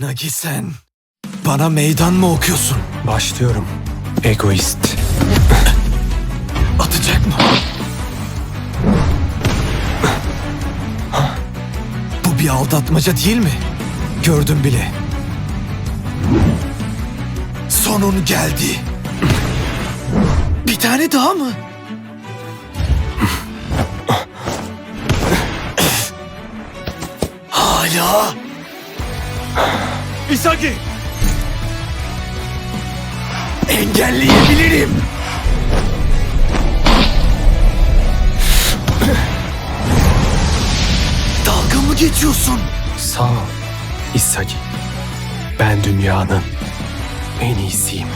Nagi sen bana meydan mı okuyorsun? Başlıyorum. Egoist. Atacak mı? Bu bir aldatmaca değil mi? Gördüm bile. Sonun geldi. Bir tane daha mı? Hala. Isagi! Engelleyebilirim. Dalga mı geçiyorsun? Sağ ol. Isagi. Ben dünyanın en iyisiyim.